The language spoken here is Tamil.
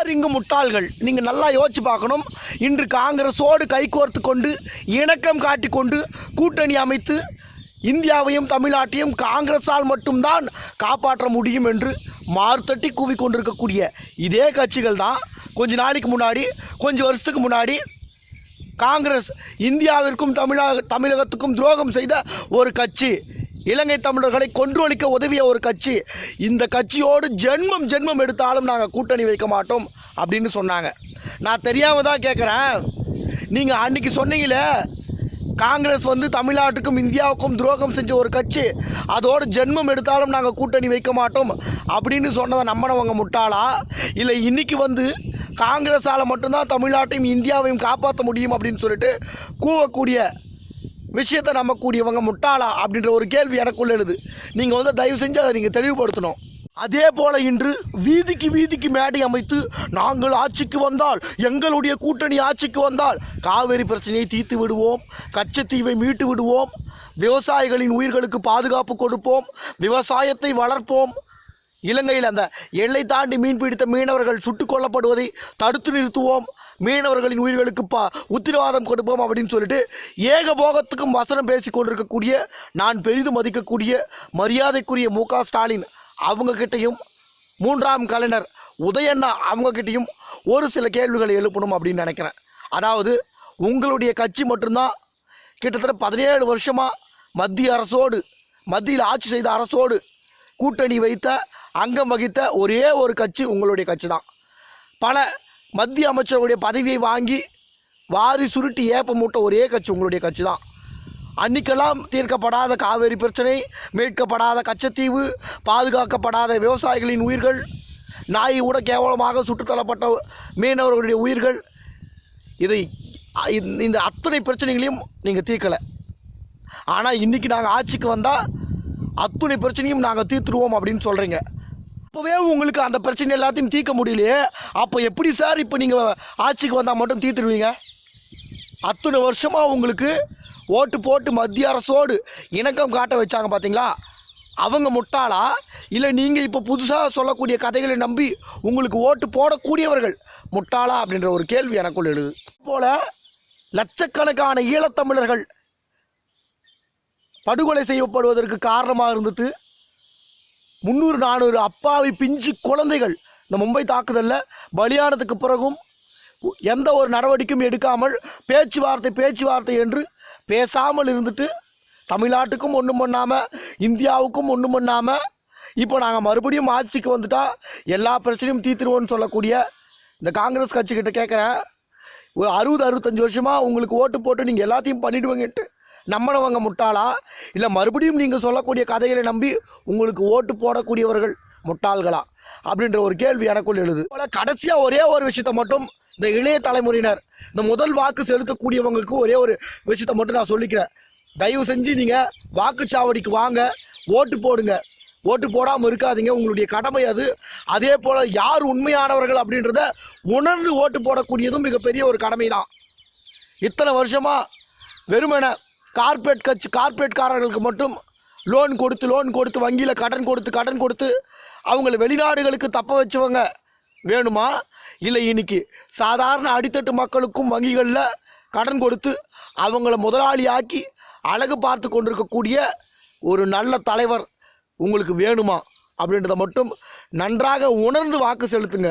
யார் இங்கு முட்டாள்கள். நீங்கள் நல்லா யோசிச்சு பார்க்கணும். இன்று காங்கிரஸோடு கைகோர்த்து கொண்டு இணக்கம் காட்டிக்கொண்டு கூட்டணி அமைத்து இந்தியாவையும் தமிழ்நாட்டையும் காங்கிரஸால் மட்டும்தான் காப்பாற்ற முடியும் என்று மார்த்தட்டி கூவிக்கொண்டிருக்கக்கூடிய இதே கட்சிகள் தான். கொஞ்ச நாளைக்கு முன்னாடி கொஞ்சம் வருஷத்துக்கு முன்னாடி காங்கிரஸ் இந்தியாவிற்கும் தமிழக தமிழகத்துக்கும் துரோகம் செய்த ஒரு கட்சி. இலங்கை தமிழர்களை கொன்றொழிக்க உதவிய ஒரு கட்சி. இந்த கட்சியோடு ஜென்மம் ஜென்மம் எடுத்தாலும் நாங்கள் கூட்டணி வைக்க மாட்டோம் அப்படின்னு சொன்னாங்க. நான் தெரியாமல் தான் கேட்குறேன் நீங்கள் அன்றைக்கி சொன்னீங்களே காங்கிரஸ் வந்து தமிழ்நாட்டுக்கும் இந்தியாவுக்கும் துரோகம் செஞ்ச ஒரு கட்சி. அதோடு ஜென்மம் எடுத்தாலும் நாங்கள் கூட்டணி வைக்க மாட்டோம் அப்படின்னு சொன்னதை நம்பினவங்க முட்டாளா? இல்லை இன்றைக்கி வந்து காங்கிரஸால் மட்டும்தான் தமிழ்நாட்டையும் இந்தியாவையும் காப்பாற்ற முடியும் அப்படின்னு சொல்லிட்டு கூவக்கூடிய விஷயத்தை நம்பக்கூடியவங்க முட்டாளா அப்படின்ற ஒரு கேள்வி எனக்குள்ள எழுது. நீங்கள் வந்து தயவு செஞ்சு அதை நீங்கள் தெளிவுபடுத்தணும். அதே போல இன்று வீதிக்கு வீதிக்கு மேடை அமைத்து நாங்கள் ஆட்சிக்கு வந்தால் எங்களுடைய கூட்டணி ஆட்சிக்கு வந்தால் காவேரி பிரச்சனையை தீர்த்து விடுவோம் கச்சத்தீவை மீட்டு விடுவோம் விவசாயிகளின் உயிர்களுக்கு பாதுகாப்பு கொடுப்போம் விவசாயத்தை வளர்ப்போம் இலங்கையில் அந்த எல்லை தாண்டி மீன் பிடித்த மீனவர்கள் சுட்டுக் கொல்லப்படுவதை தடுத்து நிறுத்துவோம். மீனவர்களின் உயிர்களுக்கு பா உத்திரவாதம் கொடுப்போம் அப்படின்னு சொல்லிட்டு ஏகபோகத்துக்கும் வசனம் பேசி கொண்டிருக்கக்கூடிய நான் பெரிதும் மதிக்கக்கூடிய மரியாதைக்குரிய மு க ஸ்டாலின் அவங்கக்கிட்டையும் மூன்றாம் கலைஞர் உதயண்ணா அவங்கக்கிட்டையும் ஒரு சில கேள்விகளை எழுப்பணும் அப்படின்னு நினைக்கிறேன். அதாவது உங்களுடைய கட்சி மட்டும்தான் கிட்டத்தட்ட பதினேழு வருஷமாக மத்திய அரசோடு மத்தியில் ஆட்சி செய்த அரசோடு கூட்டணி வைத்த அங்கம் வகித்த ஒரே ஒரு கட்சி உங்களுடைய கட்சி தான் பல மத்திய அமைச்சருடைய பதவியை வாங்கி வாரி சுருட்டி ஏப்ப மூட்ட ஒரே கட்சி உங்களுடைய கட்சி தான் அன்னைக்கெல்லாம் தீர்க்கப்படாத காவேரி பிரச்சனை மீட்கப்படாத கச்சத்தீவு பாதுகாக்கப்படாத விவசாயிகளின் உயிர்கள் நாய் கூட கேவலமாக சுட்டுத்தள்ளப்பட்ட மீனவர்களுடைய உயிர்கள் இதை இந்த- இந்த அத்தனை பிரச்சனைகளையும் நீங்கள் தீர்க்கலை. ஆனால் இன்றைக்கி நாங்கள் ஆட்சிக்கு வந்தால் அத்துணை பிரச்சனையும் நாங்கள் தீர்த்துருவோம் அப்படின்னு சொல்கிறீங்க அப்போவே உங்களுக்கு அந்த பிரச்சனை எல்லாத்தையும் தீர்க்க முடியலையே. அப்போ எப்படி சார் இப்போ நீங்கள் ஆட்சிக்கு வந்தால் மட்டும் தீர்த்துருவீங்க? அத்தனை வருஷமாக உங்களுக்கு ஓட்டு போட்டு மத்திய அரசோடு இணக்கம் காட்ட வச்சாங்க பார்த்தீங்களா அவங்க முட்டாளா? இல்லை நீங்கள் இப்போ புதுசாக சொல்லக்கூடிய கதைகளை நம்பி உங்களுக்கு ஓட்டு போடக்கூடியவர்கள் முட்டாளா? அப்படின்ற ஒரு கேள்வி எனக்குள் எழுது. போல லட்சக்கணக்கான ஈழத்தமிழர்கள் படுகொலை செய்யப்படுவதற்கு காரணமாக இருந்துட்டு முந்நூறு நானூறு அப்பாவி பிஞ்சு குழந்தைகள் இந்த மும்பை தாக்குதலில் பலியானதுக்கு பிறகும் எந்த ஒரு நடவடிக்கையும் எடுக்காமல் பேச்சுவார்த்தை பேச்சுவார்த்தை என்று பேசாமல் இருந்துட்டு தமிழ்நாட்டுக்கும் ஒன்றும் பண்ணாமல் இந்தியாவுக்கும் ஒன்றும் பண்ணாமல் இப்போ நாங்கள் மறுபடியும் ஆட்சிக்கு வந்துட்டால் எல்லா பிரச்சனையும் தீர்த்துருவோன்னு சொல்லக்கூடிய இந்த காங்கிரஸ் கட்சிக்கிட்ட கேட்குறேன் ஒரு அறுபது அறுபத்தஞ்சு வருஷமாக உங்களுக்கு ஓட்டு போட்டு நீங்கள் எல்லாத்தையும் பண்ணிவிடுவீங்கன்ட்டு நம்பினவங்க முட்டாளா? இல்லை மறுபடியும் நீங்கள் சொல்லக்கூடிய கதைகளை நம்பி உங்களுக்கு ஓட்டு போடக்கூடியவர்கள் முட்டாள்களா? அப்படின்ற ஒரு கேள்வி எனக்குள் எழுது. போல கடைசியாக ஒரே ஒரு விஷயத்தை மட்டும் இந்த இளைய தலைமுறையினர் இந்த முதல் வாக்கு செலுத்தக்கூடியவங்களுக்கு ஒரே ஒரு விஷயத்தை மட்டும் நான் சொல்லிக்கிறேன். தயவு செஞ்சு நீங்கள் வாக்குச்சாவடிக்கு வாங்க ஓட்டு போடுங்க. ஓட்டு போடாமல் இருக்காதீங்க. உங்களுடைய கடமை அது. அதே போல் யார் உண்மையானவர்கள் அப்படின்றத உணர்ந்து ஓட்டு போடக்கூடியதும் மிகப்பெரிய ஒரு கடமை தான் இத்தனை வருஷமாக வெறுமனை கார்ப்பரேட் கட்சி கார்ப்பரேட்காரர்களுக்கு மட்டும் லோன் கொடுத்து லோன் கொடுத்து வங்கியில் கடன் கொடுத்து கடன் கொடுத்து அவங்கள வெளிநாடுகளுக்கு தப்ப வச்சவங்க வேணுமா? இல்லை இன்னைக்கு சாதாரண அடித்தட்டு மக்களுக்கும் வங்கிகளில் கடன் கொடுத்து அவங்கள முதலாளியாக்கி அழகு பார்த்து கொண்டிருக்கக்கூடிய ஒரு நல்ல தலைவர் உங்களுக்கு வேணுமா? அப்படின்றத மட்டும் நன்றாக உணர்ந்து வாக்கு செலுத்துங்க.